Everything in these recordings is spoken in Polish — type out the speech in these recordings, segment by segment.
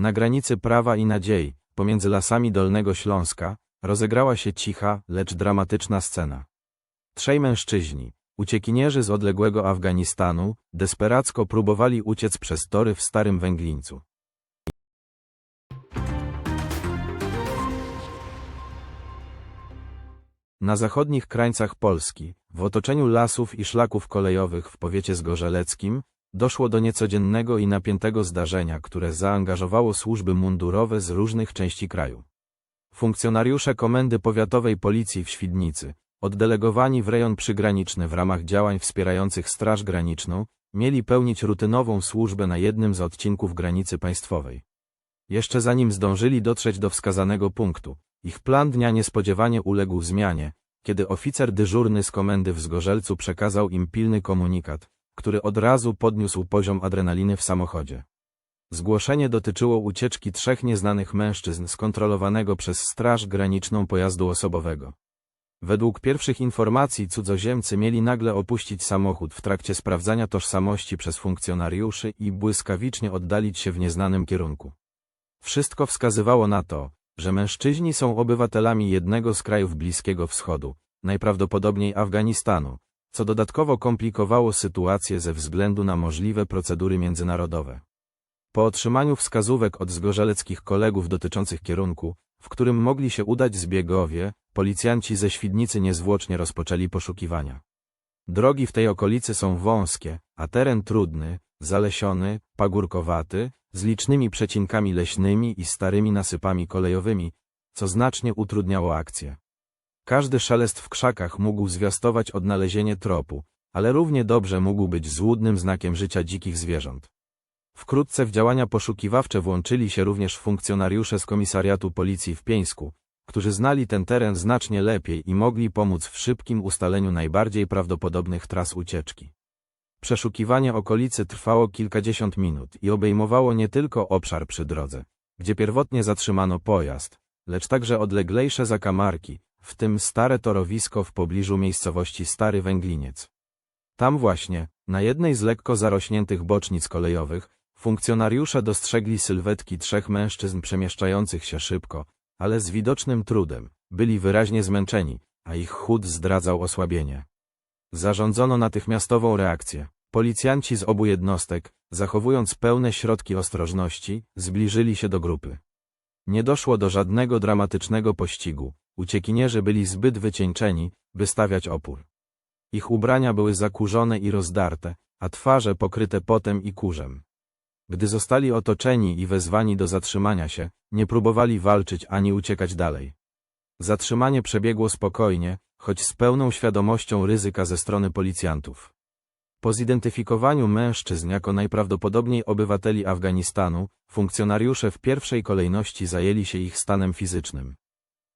Na granicy prawa i nadziei, pomiędzy lasami Dolnego Śląska, rozegrała się cicha, lecz dramatyczna scena. Trzej mężczyźni, uciekinierzy z odległego Afganistanu, desperacko próbowali uciec przez tory w Starym Węglińcu. Na zachodnich krańcach Polski, w otoczeniu lasów i szlaków kolejowych w powiecie zgorzeleckim, doszło do niecodziennego i napiętego zdarzenia, które zaangażowało służby mundurowe z różnych części kraju. Funkcjonariusze Komendy Powiatowej Policji w Świdnicy, oddelegowani w rejon przygraniczny w ramach działań wspierających Straż Graniczną, mieli pełnić rutynową służbę na jednym z odcinków granicy państwowej. Jeszcze zanim zdążyli dotrzeć do wskazanego punktu, ich plan dnia niespodziewanie uległ zmianie, kiedy oficer dyżurny z komendy w Zgorzelcu przekazał im pilny komunikat, który od razu podniósł poziom adrenaliny w samochodzie. Zgłoszenie dotyczyło ucieczki trzech nieznanych mężczyzn z kontrolowanego przez Straż Graniczną pojazdu osobowego. Według pierwszych informacji cudzoziemcy mieli nagle opuścić samochód w trakcie sprawdzania tożsamości przez funkcjonariuszy i błyskawicznie oddalić się w nieznanym kierunku. Wszystko wskazywało na to, że mężczyźni są obywatelami jednego z krajów Bliskiego Wschodu, najprawdopodobniej Afganistanu, co dodatkowo komplikowało sytuację ze względu na możliwe procedury międzynarodowe. Po otrzymaniu wskazówek od zgorzeleckich kolegów dotyczących kierunku, w którym mogli się udać zbiegowie, policjanci ze Świdnicy niezwłocznie rozpoczęli poszukiwania. Drogi w tej okolicy są wąskie, a teren trudny, zalesiony, pagórkowaty, z licznymi przecinkami leśnymi i starymi nasypami kolejowymi, co znacznie utrudniało akcję. Każdy szelest w krzakach mógł zwiastować odnalezienie tropu, ale równie dobrze mógł być złudnym znakiem życia dzikich zwierząt. Wkrótce w działania poszukiwawcze włączyli się również funkcjonariusze z komisariatu policji w Pieńsku, którzy znali ten teren znacznie lepiej i mogli pomóc w szybkim ustaleniu najbardziej prawdopodobnych tras ucieczki. Przeszukiwanie okolicy trwało kilkadziesiąt minut i obejmowało nie tylko obszar przy drodze, gdzie pierwotnie zatrzymano pojazd, lecz także odleglejsze zakamarki, w tym stare torowisko w pobliżu miejscowości Stary Węgliniec. Tam właśnie, na jednej z lekko zarośniętych bocznic kolejowych, funkcjonariusze dostrzegli sylwetki trzech mężczyzn przemieszczających się szybko, ale z widocznym trudem, byli wyraźnie zmęczeni, a ich chód zdradzał osłabienie. Zarządzono natychmiastową reakcję. Policjanci z obu jednostek, zachowując pełne środki ostrożności, zbliżyli się do grupy. Nie doszło do żadnego dramatycznego pościgu, uciekinierzy byli zbyt wycieńczeni, by stawiać opór. Ich ubrania były zakurzone i rozdarte, a twarze pokryte potem i kurzem. Gdy zostali otoczeni i wezwani do zatrzymania się, nie próbowali walczyć ani uciekać dalej. Zatrzymanie przebiegło spokojnie, choć z pełną świadomością ryzyka ze strony policjantów. Po zidentyfikowaniu mężczyzn jako najprawdopodobniej obywateli Afganistanu, funkcjonariusze w pierwszej kolejności zajęli się ich stanem fizycznym.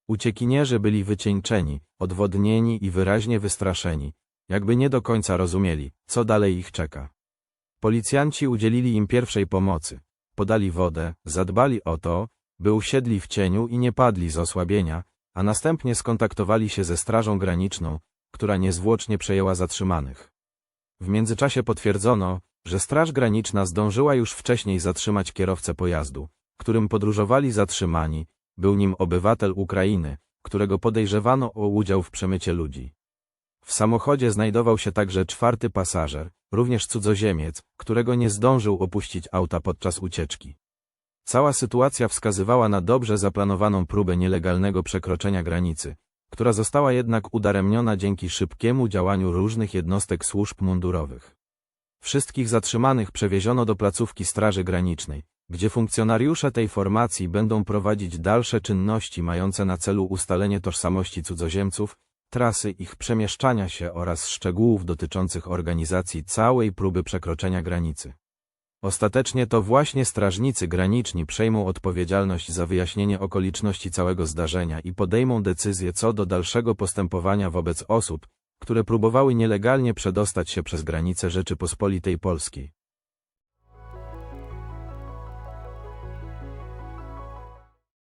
Uciekinierzy byli wycieńczeni, odwodnieni i wyraźnie wystraszeni, jakby nie do końca rozumieli, co dalej ich czeka. Policjanci udzielili im pierwszej pomocy, podali wodę, zadbali o to, by usiedli w cieniu i nie padli z osłabienia, a następnie skontaktowali się ze Strażą Graniczną, która niezwłocznie przejęła zatrzymanych. W międzyczasie potwierdzono, że Straż Graniczna zdążyła już wcześniej zatrzymać kierowcę pojazdu, którym podróżowali zatrzymani, był nim obywatel Ukrainy, którego podejrzewano o udział w przemycie ludzi. W samochodzie znajdował się także czwarty pasażer, również cudzoziemiec, którego nie zdążył opuścić auta podczas ucieczki. Cała sytuacja wskazywała na dobrze zaplanowaną próbę nielegalnego przekroczenia granicy, która została jednak udaremniona dzięki szybkiemu działaniu różnych jednostek służb mundurowych. Wszystkich zatrzymanych przewieziono do placówki Straży Granicznej, gdzie funkcjonariusze tej formacji będą prowadzić dalsze czynności mające na celu ustalenie tożsamości cudzoziemców, trasy ich przemieszczania się oraz szczegółów dotyczących organizacji całej próby przekroczenia granicy. Ostatecznie to właśnie strażnicy graniczni przejmą odpowiedzialność za wyjaśnienie okoliczności całego zdarzenia i podejmą decyzję co do dalszego postępowania wobec osób, które próbowały nielegalnie przedostać się przez granice Rzeczypospolitej Polskiej.